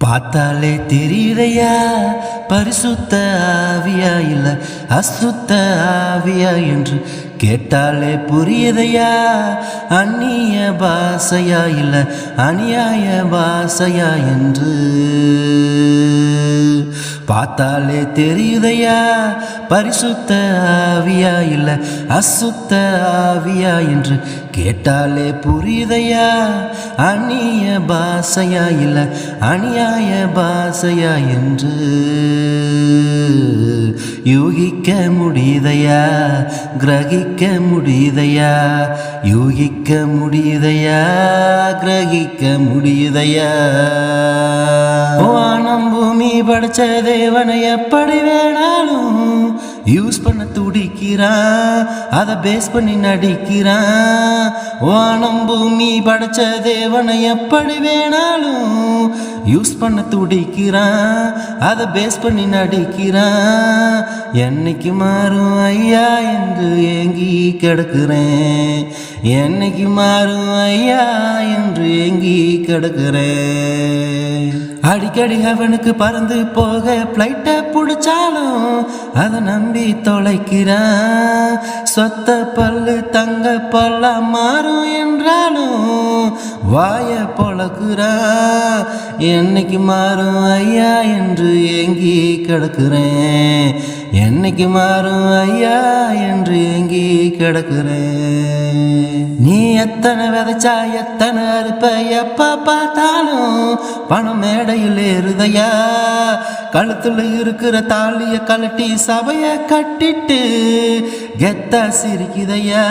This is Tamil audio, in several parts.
பார்த்தாலே தெரியுதையா பரிசுத்த ஆவியா இல்ல அசுத்த ஆவியா என்று கேட்டாலே புரியுதையா? அந்நிய பாசையா இல்ல அநியாய பாசையா என்று பார்த்தாலே தெரியுதையா? பரிசுத்த ஆவியா இல்ல அசுத்த ஆவியா என்று கேட்டாலே புரியுதையா? அந்நிய பாசையா இல்ல அநியாய பாசையா என்று யூகிக்க முடியுதையா? கிரகிக்க முடியுதையா? யூகிக்க முடியுதையா? கிரகிக்க முடியுதையா? வானம் பூமி படைச்ச தேவனை எப்படி வேணாலும் யூஸ் பண்ண துடிக்கிறான் அதை பேஸ் பண்ணி நடிக்கிறான் வானம் பூமி படைச்ச தேவனை எப்படி வேணாலும் யூஸ் பண்ண துடிக்கிறான் அதை பேஸ் பண்ணி நடிக்கிறான் என்னைக்கு மாறும் ஐயா என்று ஏங்கி கிடக்கிறேன். என்னைக்கு மாறும் ஐயா என்று ஏங்கி கிடக்கிறேன். அடிக்கடி அவனுக்கு பறந்து போக பிளைட்டை பிடிச்சாலும் அதை நம்பி தொலைக்கிறான். சொத்த பல்லு தங்க பல்ல மாறும் என்றாலும் வாய பொழக்குறான். என்னைக்கு மாறும் ஐயா என்று ஏங்கி கிடக்கிறேன். என்னைக்கு மாறும் ஐயா என்று ஏங்கி கிடக்கிறேன். நீ எத்தனை விதைச்சா எத்தனை அறுப்ப எப்ப பார்த்தாலும் பணம் மேடையில் ஏறுதையா? கழுத்துல இருக்கிற தாலிய கழட்டி சபைய கட்டிட்டு கெத்தா சிரிக்குதையா?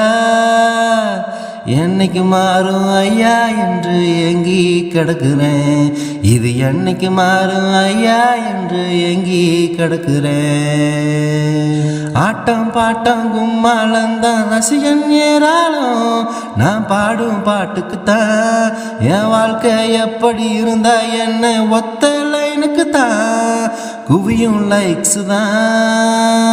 என்னைக்கு மாறும் ஐயா என்று எங்கி கிடக்கிறேன். இது என்னைக்கு மாறும் ஐயா என்று எங்கி கிடக்கிறேன். ஆட்டம் பாட்டம் கும்மாளந்தான் ரசிகன் ஏறாலும் நான் பாடும் பாட்டுக்குத்தான். என் வாழ்க்கை எப்படி இருந்தா என்ன ஒத்த லைனுக்கு தான் குவியும் லைக்ஸ் தான்.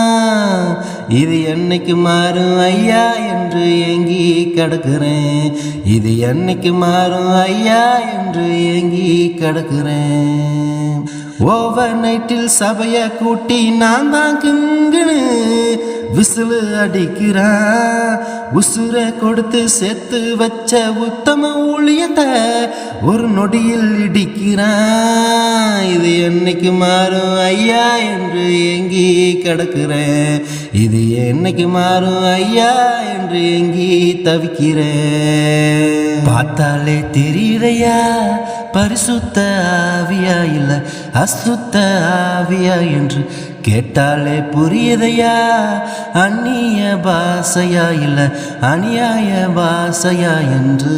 இது என்னைக்கு மாறும் ஐயா என்று ஏங்கி கிடக்கிறேன். இது என்னைக்கு மாறும் ஐயா என்று ஏங்கி கிடக்கிறேன். ஓவர் நைட்டில் சபைய கூட்டி நான் தான் கிங்குன்னு விசிலு அடிக்கிறான் உசுரை கொடுத்து சேர்த்து வச்ச உத்தம ஊழியத்தை ஒரு நொடியில் இடிக்கிறான் இது என்னைக்கு மாறும் ஐயா என்று எங்கி கிடக்கிறேன். இது என்னைக்கு மாறும் ஐயா என்று எங்கி தவிக்கிறேன். பார்த்தாலே தெரியுதையா பரிசுத்த ஆவியா இல்ல அசுத்த ஆவியா என்று கேட்டாலே புரியுதையா? அந்நிய பாசையா இல்ல அநியாய பாசையா என்று?